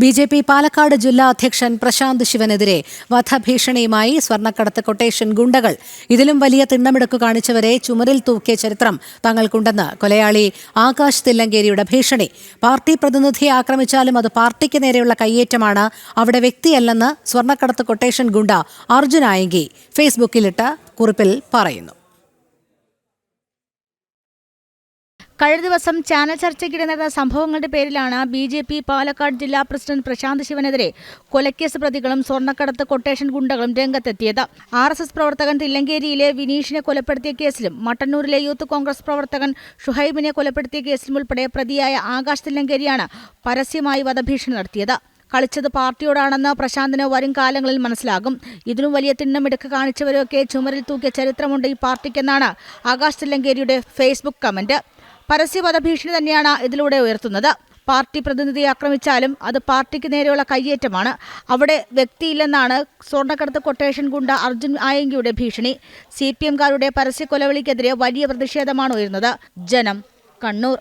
B J P Palakkad ജില്ലാ അധ്യക്ഷൻ പ്രശാന്ത് ശിവനെതിരെ വധഭീഷണിയുമായി സ്വർണക്കടത്ത് കൊട്ടേഷൻ ഗുണ്ടകൾ. ഇതിലും വലിയ തിണ്ണമെടുക്കു കാണിച്ചവരെ ചുമരിൽ തൂക്കിയ ചരിത്രം തങ്ങൾക്കുണ്ടെന്ന് കൊലയാളി ആകാശ് തില്ലങ്കേരിയുടെ ഭീഷണി. പാർട്ടി പ്രതിനിധിയെ ആക്രമിച്ചാലും അത് പാർട്ടിക്ക് നേരെയുള്ള കയ്യേറ്റമാണ്. അവിടെ വ്യക്തിയല്ലെന്ന് സ്വർണക്കടത്ത് കൊട്ടേഷൻ ഗുണ്ട അർജുൻ ആയങ്കി ഫേസ്ബുക്കിലിട്ട കുറിപ്പിൽ പറയുന്നു. കഴിഞ്ഞ ദിവസം ചാനൽ ചർച്ചയ്ക്കിടെ നടന്ന സംഭവങ്ങളുടെ പേരിലാണ് ബി ജെ പി പാലക്കാട് ജില്ലാ പ്രസിഡന്റ് പ്രശാന്ത് ശിവനെതിരെ കൊലക്കേസ് പ്രതികളും സ്വർണക്കടത്ത് കൊട്ടേഷൻ ഗുണ്ടകളും രംഗത്തെത്തിയത്. ആർ എസ് എസ് പ്രവർത്തകൻ തില്ലങ്കേരിയിലെ വിനീഷിനെ കൊലപ്പെടുത്തിയ കേസിലും മട്ടന്നൂരിലെ യൂത്ത് കോൺഗ്രസ് പ്രവർത്തകൻ ഷുഹൈബിനെ കൊലപ്പെടുത്തിയ കേസിലും ഉൾപ്പെടെ പ്രതിയായ ആകാശ് തില്ലങ്കേരിയാണ് പരസ്യമായി വധഭീഷണി നടത്തിയത്. കളിച്ചത് പാർട്ടിയോടാണെന്ന് പ്രശാന്തിന് വരും കാലങ്ങളിൽ മനസ്സിലാകും. ഇതിനും വലിയ തിണ്ണമെടുക്ക് കാണിച്ചവരൊക്കെ ചുമരിൽ തൂക്കിയ ചരിത്രമുണ്ട് ഈ പാർട്ടിക്കെന്നാണ് ആകാശ് തില്ലങ്കേരിയുടെ ഫേസ്ബുക്ക് കമന്റ്. പരസ്യവധ ഭീഷണി തന്നെയാണ് ഇതിലൂടെ ഉയർത്തുന്നത്. പാർട്ടി പ്രതിനിധിയെ ആക്രമിച്ചാലും അത് പാർട്ടിക്ക് നേരെയുള്ള കയ്യേറ്റമാണ്. അവിടെ വ്യക്തിയില്ലെന്നാണ് സ്വർണക്കടത്ത് കൊട്ടേഷൻ ഗുണ്ട അർജുൻ ആയങ്കിയുടെ ഭീഷണി. സി പി എംകാരുടെ പരസ്യ കൊലവിളിക്കെതിരെ വലിയ പ്രതിഷേധമാണ് ഉയരുന്നത്. ജനം കണ്ണൂർ.